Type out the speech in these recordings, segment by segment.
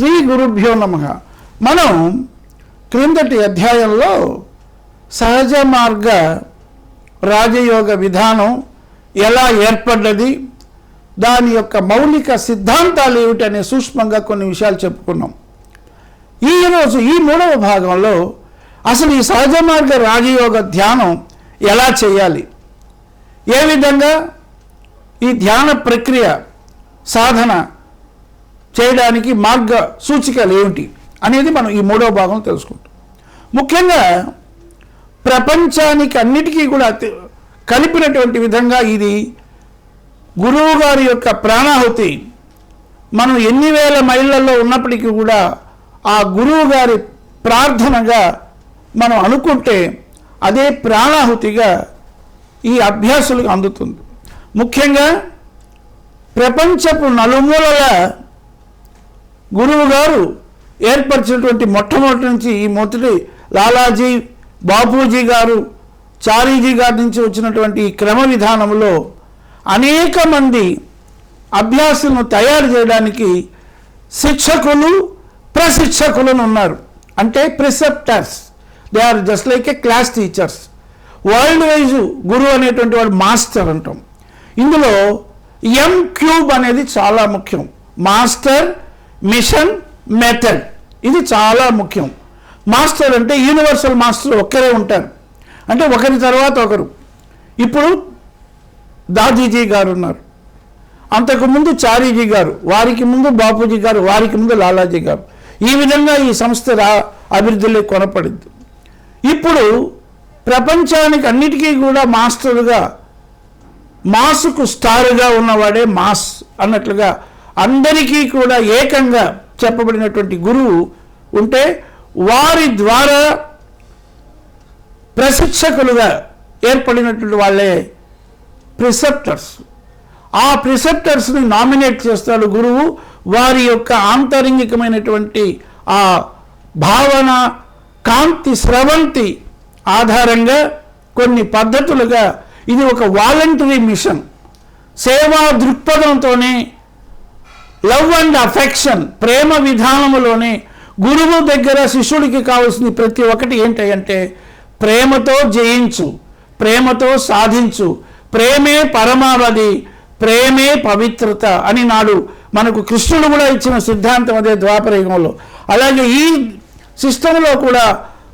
శ్రీ గురుభ్యో నమ. మనం క్రిందటి అధ్యాయంలో సహజ మార్గ రాజయోగ విధానం ఎలా ఏర్పడ్డది దాని యొక్క మౌలిక సిద్ధాంతాలు ఏమిటనే సూక్ష్మంగా కొన్ని విషయాలు చెప్పుకున్నాం. ఈ రోజు ఈ మూడవ భాగంలో అసలు ఈ సహజ మార్గ రాజయోగ ధ్యానం ఎలా చేయాలి? ఏ విధంగా ఈ ధ్యాన ప్రక్రియ సాధన చేయడానికి మార్గ సూచికలు ఏమిటి అనేది మనం ఈ మూడవ భాగం తెలుసుకుంటాం. ముఖ్యంగా ప్రపంచానికి అన్నిటికీ కూడా కలిపినటువంటి విధంగా ఇది గురువు గారి యొక్క ప్రాణాహుతి. మనం ఎన్ని వేల మైళ్ళల్లో ఉన్నప్పటికీ కూడా ఆ గురువు గారి ప్రార్థనగా మనం అనుకుంటే అదే ప్రాణాహుతిగా ఈ అభ్యాసులకు అందుతుంది. ముఖ్యంగా ప్రపంచపు నలుమూలల గురువు గారు ఏర్పరిచినటువంటి మొట్టమొదటి నుంచి ఈ మొదటి లాలాజీ బాపూజీ గారు చారీజీ గారి నుంచి వచ్చినటువంటి ఈ క్రమ విధానంలో అనేక మంది అభ్యాసులను తయారు చేయడానికి శిక్షకులు ప్రశిక్షకులను ఉన్నారు. అంటే preceptors they are just like a class teachers world wise గురువు అనేటువంటి వాడు మాస్టర్ అంటాం. ఇందులో ఎం క్యూబ్ అనేది చాలా ముఖ్యం. Master mission method. ఇది చాలా ముఖ్యం. మాస్టర్ అంటే యూనివర్సల్ మాస్టర్ ఒక్కరే ఉంటారు. అంటే ఒకరి తర్వాత ఒకరు. ఇప్పుడు దాదీజీ గారు ఉన్నారు. అంతకుముందు చారీజీ గారు వారికి ముందు బాపూజీ గారు వారికి ముందు లాలాజీ గారు. ఈ విధంగా ఈ సంస్థ రా అభివృద్ధిలో కొనపడింది. ఇప్పుడు ప్రపంచానికి అన్నిటికీ కూడా మాస్టర్గా మాసుకు స్టారుగా ఉన్నవాడే మాస్ అన్నట్లుగా అందరికీ కూడా ఏకంగా చెప్పబడినటువంటి గురువు ఉంటే వారి ద్వారా ప్రశిక్షకులుగా ఏర్పడినటువంటి వాళ్ళే ప్రిసెప్టర్స్. ఆ ప్రిసెప్టర్స్ని నామినేట్ చేస్తాడు గురువు. వారి యొక్క ఆంతరంగికమైనటువంటి ఆ భావన కాంతి స్రవంతి ఆధారంగా కొన్ని పద్ధతులుగా ఇది ఒక వాలంటరీ మిషన్. సేవా దృక్పథంతోనే లవ్ అండ్ అఫెక్షన్ ప్రేమ విధానములోనే గురువు దగ్గర శిష్యుడికి కావాల్సింది ప్రతి ఒక్కటి ఏంటంటే ప్రేమతో జయించు ప్రేమతో సాధించు ప్రేమే పరమావధి ప్రేమే పవిత్రత అని నాడు మనకు కృష్ణుడు కూడా ఇచ్చిన సిద్ధాంతం అదే ద్వాపరయుగంలో. అలాగే ఈ సిస్టంలో కూడా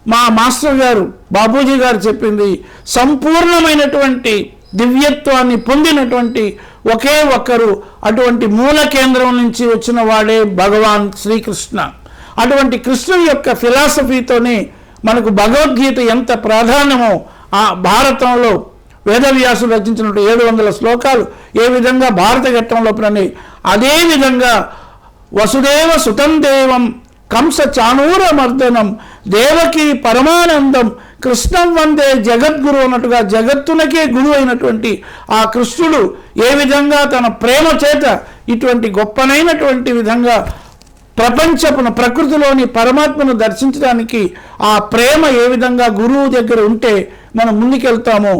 మా మాస్టర్ గారు బాబూజీ గారు చెప్పింది సంపూర్ణమైనటువంటి దివ్యత్వాన్ని పొందినటువంటి ఒకే ఒక్కరు అటువంటి మూల కేంద్రం నుంచి వచ్చిన వాడే భగవాన్ శ్రీకృష్ణ. అటువంటి కృష్ణుని యొక్క ఫిలాసఫీతోనే మనకు భగవద్గీత ఎంత ప్రాధాన్యమో ఆ భారతంలో వేదవ్యాసులు రచించినట్టు ఏడు వందల శ్లోకాలు ఏ విధంగా భారత ఘట్టంలో ప్రణయి అదే విధంగా వసుదేవ సుతం దేవం కంస చాణూర మర్దనం దేవకి పరమానందం కృష్ణం వందే జగద్గురు అన్నట్టుగా జగత్తునకే గురువు అయినటువంటి ఆ కృష్ణుడు ఏ విధంగా తన ప్రేమ చేత ఇటువంటి గొప్పనైనటువంటి విధంగా ప్రపంచపున ప్రకృతిలోని పరమాత్మను దర్శించడానికి ఆ ప్రేమ ఏ విధంగా గురువు దగ్గర ఉంటే మనం ముందుకెళ్తామో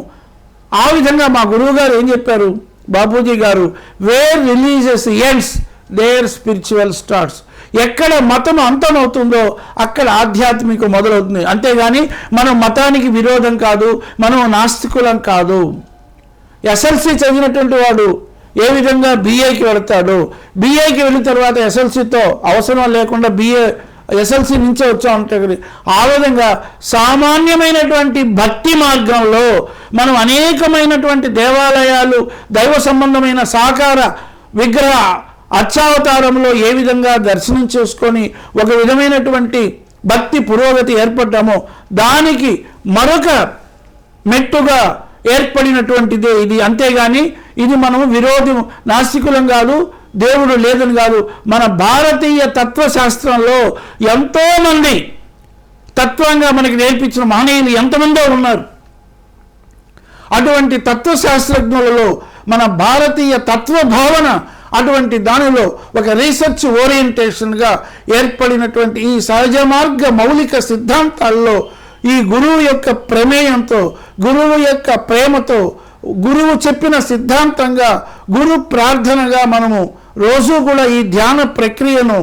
ఆ విధంగా మా గురువు గారు ఏం చెప్పారు? బాపూజీ గారు where religious ends there spiritual starts ఎక్కడ మతం అంతమవుతుందో అక్కడ ఆధ్యాత్మిక మొదలవుతుంది. అంతేగాని మనం మతానికి విరోధం కాదు మనం నాస్తికులం కాదు. ఎస్ఎల్సి చదివినటువంటి వాడు ఏ విధంగా బీఏకి వెళతాడు? బీఏకి వెళ్ళిన తర్వాత ఎస్ఎల్సితో అవసరం లేకుండా బీఏ ఎస్ఎల్సి నుంచే వచ్చా ఆ విధంగా సామాన్యమైనటువంటి భక్తి మార్గంలో మనం అనేకమైనటువంటి దేవాలయాలు దైవ సంబంధమైన సాకార విగ్రహ అర్చావతారంలో ఏ విధంగా దర్శనం చేసుకొని ఒక విధమైనటువంటి భక్తి పురోగతి ఏర్పడ్డామో దానికి మరొక మెట్టుగా ఏర్పడినటువంటిదే ఇది. అంతేగాని ఇది మనం విరోధం నాస్తికులం కాదు దేవుడు లేదని కాదు. మన భారతీయ తత్వశాస్త్రంలో ఎంతోమంది తత్వంగా మనకి నేర్పించిన మహనీయులు ఎంతమందో ఉన్నారు. అటువంటి తత్వశాస్త్రజ్ఞులలో మన భారతీయ తత్వ భావన అటువంటి దానిలో ఒక రీసెర్చ్ ఓరియంటేషన్గా ఏర్పడినటువంటి ఈ సహజ మార్గ మౌలిక సిద్ధాంతాల్లో ఈ గురువు యొక్క ప్రమేయంతో గురువు యొక్క ప్రేమతో గురువు చెప్పిన సిద్ధాంతంగా గురువు ప్రార్థనగా మనము రోజు కూడా ఈ ధ్యాన ప్రక్రియను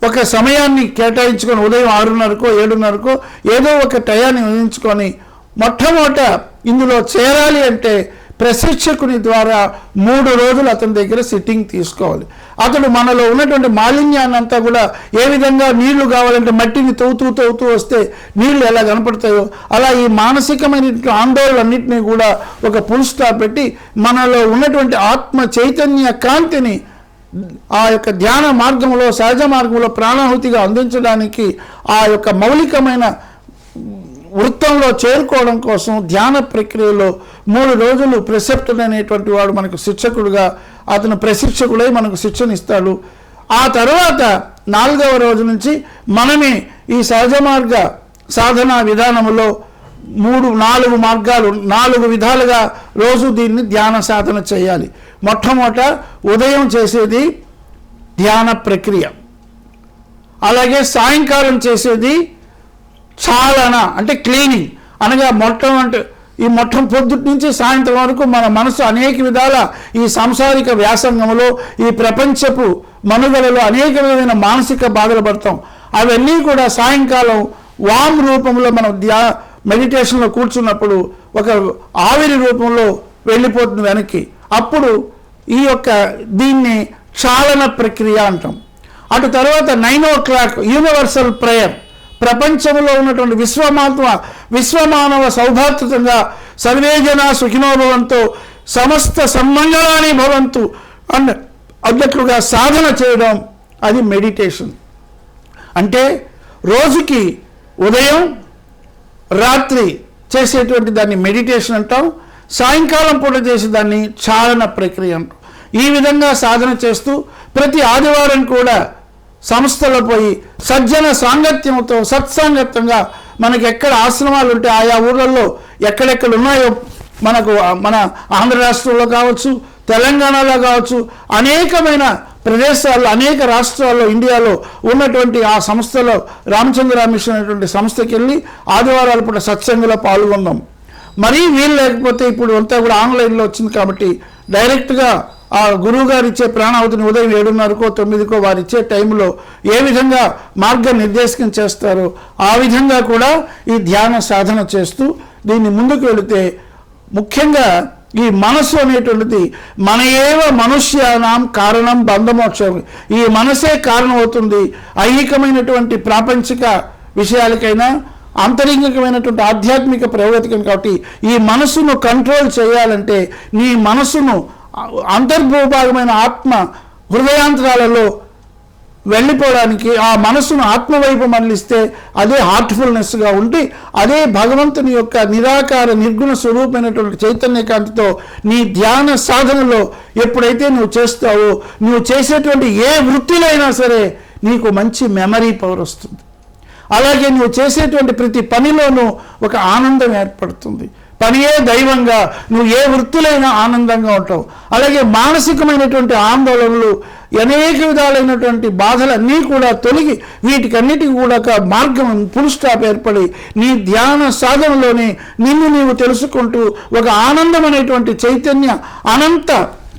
ఒక సమయాన్ని కేటాయించుకొని ఉదయం ఆరున్నరకో ఏడున్నరకో ఏదో ఒక టయాన్ని ఊహించుకొని మొట్టమొదట ఇందులో చేరాలి అంటే ప్రశిక్షకుని ద్వారా మూడు రోజులు అతని దగ్గర సిట్టింగ్ తీసుకోవాలి. అతడు మనలో ఉన్నటువంటి మాలిన్యాన్ని అంతా కూడా ఏ విధంగా నీళ్ళు కావాలంటే మట్టిని తవ్వుతూ తవ్వుతూ వస్తే నీళ్ళు ఎలా కనపడతాయో అలా ఈ మానసికమైన ఆందోళనన్నింటినీ కూడా ఒక పుల్ స్టాప్ పెట్టి మనలో ఉన్నటువంటి ఆత్మ చైతన్య కాంతిని ఆ యొక్క ధ్యాన మార్గంలో సహజ మార్గంలో ప్రాణాహుతిగా అందించడానికి ఆ యొక్క మౌలికమైన వృత్తంలో చేరుకోవడం కోసం ధ్యాన ప్రక్రియలో మూడు రోజులు ప్రిసెప్టర్ అనేటువంటి వాడు మనకు శిక్షకుడుగా అతను ప్రశిక్షకుడై మనకు శిక్షణ ఇస్తాడు ఆ తర్వాత నాలుగవ రోజు నుంచి మనమే ఈ సహజ మార్గ సాధన విధానంలో మూడు నాలుగు మార్గాలు నాలుగు విధాలుగా రోజు దీన్ని ధ్యాన సాధన చేయాలి. మొట్టమొదట ఉదయం చేసేది ధ్యాన ప్రక్రియ. అలాగే సాయంకాలం చేసేది చాలన? అంటే క్లీనింగ్. అనగా మొట్టం అంటే ఈ మొట్టం పొద్దుటి నుంచి సాయంత్రం వరకు మన మనసు అనేక విధాల ఈ సాంసారిక వ్యాసంగంలో ఈ ప్రపంచపు మనుగడలో అనేక విధమైన మానసిక బాధలు పడతాం. అవన్నీ కూడా సాయంకాలం వామ్ రూపంలో మనం ధ్యా మెడిటేషన్లో కూర్చున్నప్పుడు ఒక ఆవిరి రూపంలో వెళ్ళిపోతుంది వెనక్కి. అప్పుడు ఈ యొక్క దీన్ని చాలన ప్రక్రియ అంటాం. అటు తర్వాత nine o'clock universal prayer. ప్రపంచంలో ఉన్నటువంటి విశ్వమాత్మ విశ్వమానవ సౌభాతృతంగా సర్వే జన సుఖినో సమస్త సమ్మంగళాన్ని భవంతు అన్న అన్నట్లుగా సాధన చేయడం అది మెడిటేషన్. అంటే రోజుకి ఉదయం రాత్రి చేసేటువంటి దాన్ని మెడిటేషన్ అంటాం సాయంకాలం పూట చేసే దాన్ని చాలన ప్రక్రియ అంటాం. ఈ విధంగా సాధన చేస్తూ ప్రతి ఆదివారం కూడా సంస్థలో పోయి సజ్జన సాంగత్యంతో సత్సాంగత్యంగా మనకి ఎక్కడ ఆశ్రమాలు ఉంటే ఆయా ఊర్లలో ఎక్కడెక్కడ ఉన్నాయో మనకు మన ఆంధ్ర రాష్ట్రంలో కావచ్చు తెలంగాణలో కావచ్చు అనేకమైన ప్రదేశాల్లో అనేక రాష్ట్రాల్లో ఇండియాలో ఉన్నటువంటి ఆ సంస్థలో రామచంద్ర మిషన్ అనేటువంటి సంస్థకి వెళ్ళి ఆదివారాల పూట సత్సంగంలో పాల్గొన్నాం. మరీ వీలు లేకపోతే ఇప్పుడు అంతా కూడా ఆన్లైన్లో వచ్చింది కాబట్టి డైరెక్ట్గా ఆ గురువు గారు ఇచ్చే ప్రాణావతిని ఉదయం ఏడున్నరకో తొమ్మిదికో వారు ఇచ్చే టైంలో ఏ విధంగా మార్గ నిర్దేశకం చేస్తారో ఆ విధంగా కూడా ఈ ధ్యాన సాధన చేస్తూ దీన్ని ముందుకు వెళితే ముఖ్యంగా ఈ మనస్సు అనేటువంటిది మన ఏవ మనుష్యానాం కారణం బంధమోక్షం. ఈ మనసే కారణం అవుతుంది ఐహికమైనటువంటి ప్రాపంచిక విషయాలకైనా ఆంతరింగికమైనటువంటి ఆధ్యాత్మిక ప్రయోగతికం కాబట్టి ఈ మనసును కంట్రోల్ చేయాలంటే నీ మనసును అంతర్భూభాగమైన ఆత్మ హృదయాంతరాలలో వెళ్ళిపోవడానికి ఆ మనసును ఆత్మవైపు మళ్ళిస్తే అదే హార్ట్ఫుల్నెస్గా ఉండి అదే భగవంతుని యొక్క నిరాకార నిర్గుణ స్వరూపమైనటువంటి చైతన్యకాంతితో నీ ధ్యాన సాధనలో ఎప్పుడైతే నువ్వు చేస్తావో నువ్వు చేసేటువంటి ఏ వృత్తిలో సరే నీకు మంచి మెమరీ పవర్ వస్తుంది. అలాగే నువ్వు చేసేటువంటి ప్రతి పనిలోనూ ఒక ఆనందం ఏర్పడుతుంది. పనియే దైవంగా నువ్వు ఏ వృత్తులైనా ఆనందంగా ఉంటావు. అలాగే మానసికమైనటువంటి ఆందోళనలు అనేక విధాలైనటువంటి బాధలన్నీ కూడా తొలగి వీటికన్నిటికీ కూడా ఒక మార్గం ఫుల్ స్టాప్ ఏర్పడి నీ ధ్యాన సాధనలోనే నిన్ను నీవు తెలుసుకుంటూ ఒక ఆనందం అనేటువంటి చైతన్య అనంత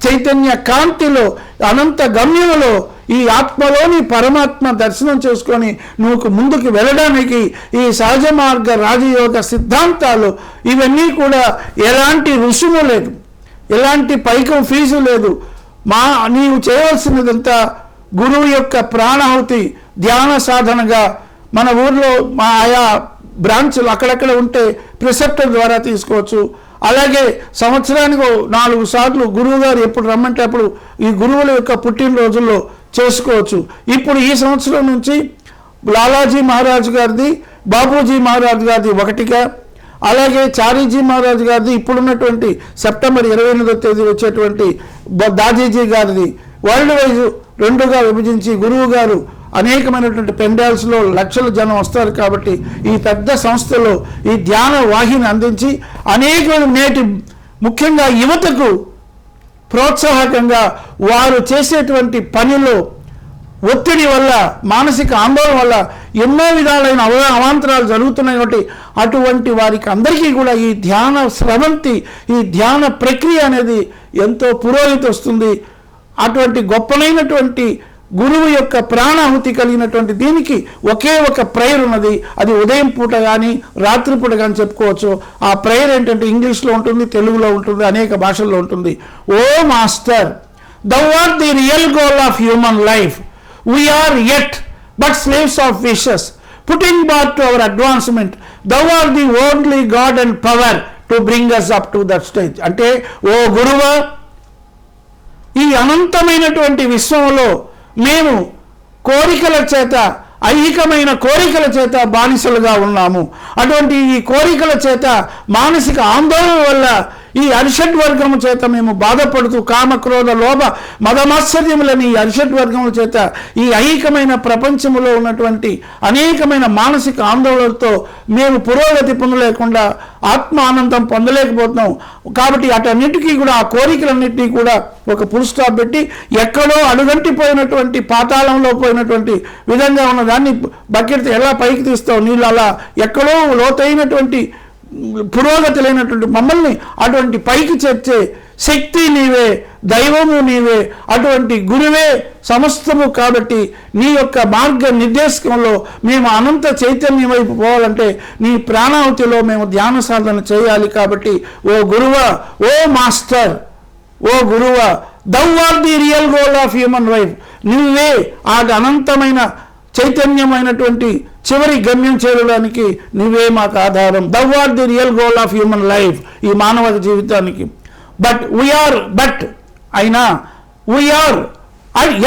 చైతన్య కాంతిలో అనంత గమ్యములో ఈ ఆత్మలోని పరమాత్మ దర్శనం చేసుకొని నువ్వు ముందుకు వెళ్ళడానికి ఈ సహజ మార్గ రాజయోగ సిద్ధాంతాలు ఇవన్నీ కూడా ఎలాంటి రుసుము లేదు. ఎలాంటి పైకం ఫీజు లేదు. మా నీవు చేయవలసినదంతా గురువు యొక్క ప్రాణాహుతి ధ్యాన సాధనగా మన ఊర్లో మా ఆయా బ్రాంచ్లు అక్కడక్కడ ఉంటే ప్రిసెప్టర్ ద్వారా తీసుకోవచ్చు. అలాగే సంవత్సరానికి నాలుగు సార్లు గురువు గారు ఎప్పుడు రమ్మంటే అప్పుడు ఈ గురువుల యొక్క పుట్టినరోజుల్లో చేసుకోవచ్చు. ఇప్పుడు ఈ సంవత్సరం నుంచి లాలాజీ మహారాజు గారిది బాబూజీ మహారాజు గారిది ఒకటిగా అలాగే చారీజీ మహారాజు గారిది ఇప్పుడున్నటువంటి సెప్టెంబర్ ఇరవై ఎనిమిదో తేదీ వచ్చేటువంటి దాజీజీ గారిది. వరల్డ్ వైజ్ రెండుగా విభజించి గురువు గారు అనేకమైనటువంటి పెండాల్స్లో లక్షల జనం వస్తారు కాబట్టి ఈ పెద్ద సంస్థలో ఈ ధ్యాన వాహిని అందించి అనేకమైన నేటి ముఖ్యంగా యువతకు ప్రోత్సాహకంగా వారు చేసేటువంటి పనిలో ఒత్తిడి వల్ల మానసిక ఆందోళన వల్ల ఎన్నో విధాలైన అవ అవాంతరాలు జరుగుతున్నాయి కాబట్టి అటువంటి వారికి అందరికీ కూడా ఈ ధ్యాన స్రవంతి ఈ ధ్యాన ప్రక్రియ అనేది ఎంతో పురోగతి వస్తుంది. అటువంటి గొప్పనైనటువంటి గురువు యొక్క ప్రాణాహుతి కలిగినటువంటి దీనికి ఒకే ఒక ప్రేయర్ ఉన్నది. అది ఉదయం పూట కానీ రాత్రి పూట కానీ చెప్పుకోవచ్చు. ఆ ప్రేయర్ ఏంటంటే ఇంగ్లీష్లో ఉంటుంది తెలుగులో ఉంటుంది అనేక భాషల్లో ఉంటుంది. O master thou art the real goal of human life we are yet but slaves of wishes putting bar to our advancement thou art the only God and power to bring us up to that stage అంటే ఓ గురువ ఈ అనంతమైనటువంటి విశ్వంలో మేము కోరికల చేత ఐహికమైన కోరికల చేత బానిసలుగా ఉన్నాము. అటువంటి ఈ కోరికల చేత మానసిక ఆందోళన వల్ల ఈ అరిషడ్ వర్గము చేత మేము బాధపడుతూ కామక్రోధ లోభ మదమాశ్చర్యములని ఈ అరిషడ్ వర్గముల చేత ఈ ఐహికమైన ప్రపంచములో ఉన్నటువంటి అనేకమైన మానసిక ఆందోళనలతో మేము పురోగతి పొందలేకుండా ఆత్మ ఆనందం పొందలేకపోతున్నాం. కాబట్టి అటన్నిటికీ కూడా ఆ కోరికలన్నింటినీ కూడా ఒక పుల్ స్టాప్ పెట్టి ఎక్కడో అడుగంటిపోయినటువంటి పాతాళంలో పోయినటువంటి విధంగా ఉన్న దాన్ని బకెట్ ఎలా పైకి తీస్తావు నీళ్ళు అలా? ఎక్కడో లోతైనటువంటి పురోగతి లేనటువంటి మమ్మల్ని అటువంటి పైకి చేర్చే శక్తి నీవే దైవము నీవే అటువంటి గురువే సమస్తము కాబట్టి నీ యొక్క మార్గ నిర్దేశకంలో మేము అనంత చైతన్యం వైపు పోవాలంటే నీ ప్రాణావతిలో మేము ధ్యాన సాధన చేయాలి కాబట్టి ఓ గురువ ఓ మాస్టర్ ఓ గురువ thou art the real goal of human life నువ్వే ఆ అనంతమైన చైతన్యమైనటువంటి చివరి గమ్యం చేరడానికి నువ్వే మాకు ఆధారం. Thou art the real goal of human life ఈ మానవ జీవితానికి. బట్ వీఆర్ బట్ అయినా we are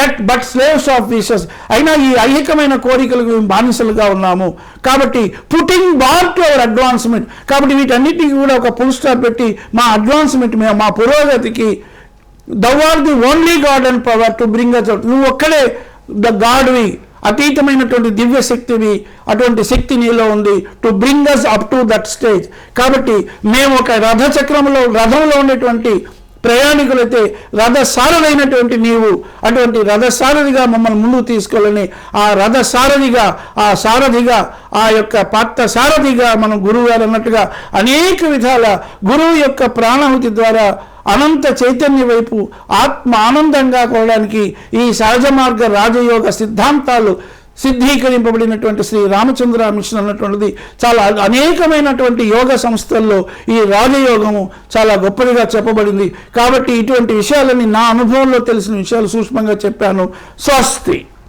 yet but slaves of wishes అయినా ఈ ఐహికమైన కోరికలకు మేము బానిసలుగా ఉన్నాము. కాబట్టి putting bar to our advancement కాబట్టి వీటన్నిటికీ కూడా ఒక పుల్ స్టార్ పెట్టి మా అడ్వాన్స్మెంట్ మేము మా పురోగతికి thou art the only God and power to bring us నువ్వు ఒక్కడే ద గాడ్వి అతీతమైనటువంటి దివ్య శక్తివి అటువంటి శక్తి నీలో ఉంది to bring us up to that stage కాబట్టి మేము ఒక రథ చక్రంలో రథంలో ఉండేటువంటి ప్రయాణికులైతే రథసారథైనటువంటి నీవు అటువంటి రథసారథిగా మమ్మల్ని ముందుకు తీసుకెళ్ళని ఆ రథసారథిగా ఆ సారథిగా ఆ యొక్క పాత్ర సారథిగా మనం గురువు గారు అన్నట్టుగా అనేక విధాల గురువు యొక్క ప్రాణాహుతి ద్వారా అనంత చైతన్య వైపు ఆత్మ ఆనందంగా కోవడానికి ఈ సహజ మార్గ రాజయోగ సిద్ధాంతాలు సిద్ధీకరింపబడినటువంటి శ్రీ రామచంద్ర మిషన్ అన్నటువంటిది చాలా అనేకమైనటువంటి యోగ సంస్థల్లో ఈ రాజయోగము చాలా గొప్పదిగా చెప్పబడింది. కాబట్టి ఇటువంటి విషయాలని నా అనుభవంలో తెలిసిన విషయాలు సూక్ష్మంగా చెప్పాను. స్వస్తి.